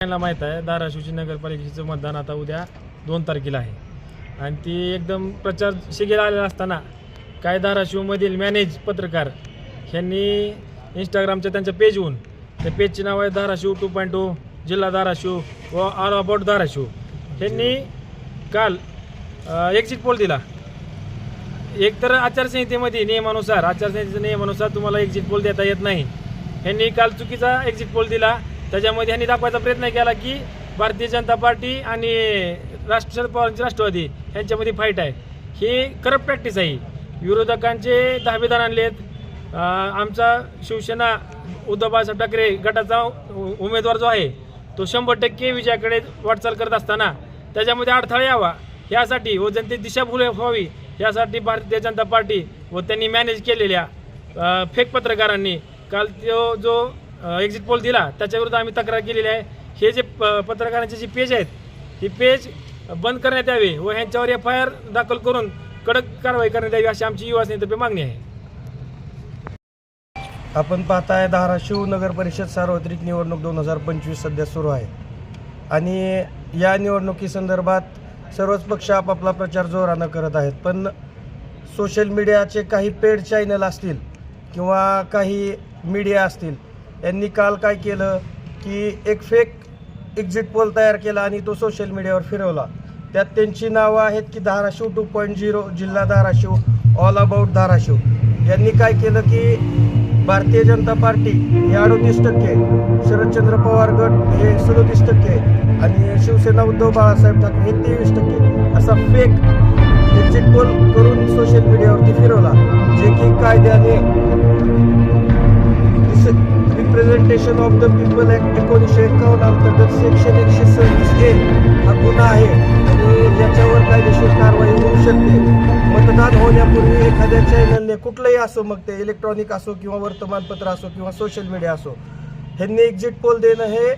सगळ्यांना माहीत आहे धाराशिवची नगरपालिकेचं मतदान आता उद्या दोन तारखेला आहे. आणि ती एकदम प्रचार शिगेला आलेला असताना काय धाराशिवमधील मॅनेज पत्रकार ह्यांनी इंस्टाग्रामच्या त्यांच्या पेजहून त्या पेजचे नाव आहे धाराशिव टू पॉईंट टू जिल्हा धाराशिव व ऑल अबाउट धाराशिव. ह्यांनी काल एक्झिट पोल दिला. एक तर आचारसंहितेमध्ये नियमानुसार आचारसंहितेच्या नियमानुसार तुम्हाला एक्झिट पोल देता येत नाही. ह्यांनी काल चुकीचा एक्झिट पोल दिला. त्याच्यामध्ये यांनी दाखवायचा प्रयत्न केला की भारतीय जनता पार्टी आणि राष्ट्र शरद पवारांची राष्ट्रवादी यांच्यामध्ये फाईट आहे. ही करप्ट प्रॅक्टिस आहे. विरोधकांचे दहावेदार आणलेत आमचा शिवसेना उद्धव बाळासाहेब ठाकरे गटाचा उ- उमेदवार जो आहे तो शंभर टक्के विजयाकडे वाटचाल करत असताना त्याच्यामध्ये अडथळा यावा. यासाठी व जनतेची दिशाभूल व्हावी. यासाठी भारतीय जनता पार्टी व त्यांनी मॅनेज केलेल्या फेक पत्रकारांनी काल तो जो एक्झिट पोल दिला. त्याच्याविरुद्ध आम्ही तक्रार केलेली आहे. हे जे प- पत्रकारांचे जे पेज आहेत ही पेज बंद करण्यात यावे व ह्यांच्यावर एफ आय आर दाखल करून कडक कारवाई करण्यात यावी अशी आमची युवा सेनेतर्फे मागणी आहे. आपण पाहताय धाराशिव नगर परिषद सार्वत्रिक निवडणूक दोन हजार पंचवीस सध्या सुरू आहे. आणि या निवडणुकीसंदर्भात सर्वच पक्ष आपापला प्रचार जोरानं करत आहेत. पण सोशल मीडियाचे काही पेड चॅनल असतील किंवा काही मीडिया असतील यांनी काल काय केलं की एक फेक एक्झिट पोल तयार केला आणि तो सोशल मीडियावर फिरवला. त्यात त्यांची नावं आहेत की धाराशिव टू पॉईंट झिरो जिल्हा धाराशिव ऑल अबाउट धाराशिव. यांनी काय केलं की भारतीय जनता पार्टी हे अडोतीस टक्के शरदचंद्र पवार गट हे सदोतीस टक्के आणि शिवसेना उद्धव बाळासाहेब ठाकरे हे तेवीस टक्के असा फेक एक्झिट पोल करून सोशल मीडियावरती फिरवला जे की कायद्याने representation of the people act एकोणीसशे एकावन्न अंतर्गत सेक्शन एकशे सव्वीस ए हा गुन्हा आहे. आणि याच्यावर कायदेशीर कारवाई होऊ शकते. मतदान होण्यापूर्वी एखाद्या चॅनलने कुठलंही असो मग ते इलेक्ट्रॉनिक असो किंवा वर्तमानपत्र असो किंवा सोशल मीडिया असो ह्यांनी एक्झिट पोल देणं हे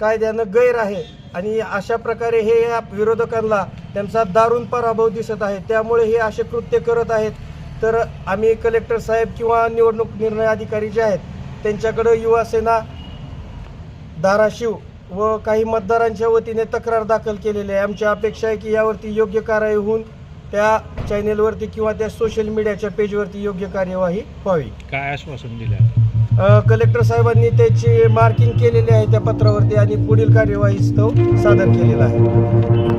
कायद्यानं गैर आहे. आणि अशा प्रकारे हे या विरोधकांना त्यांचा दारुण पराभव दिसत आहे. त्यामुळे हे असे कृत्य करत आहेत. तर आम्ही कलेक्टर साहेब किंवा निवडणूक निर्णय अधिकारी जे आहेत त्यांच्याकडं युवा सेना धाराशिव व काही मतदारांच्या वतीने तक्रार दाखल केलेली आहे. आमची अपेक्षा आहे की यावरती योग्य कारवाई होऊन त्या चॅनेलवरती किंवा त्या सोशल मीडियाच्या पेजवरती योग्य कार्यवाही व्हावी. काय आश्वासन दिलं कलेक्टर साहेबांनी त्याची मार्किंग केलेली आहे त्या पत्रावरती आणि पुढील कार्यवाही तो सादर केलेला आहे.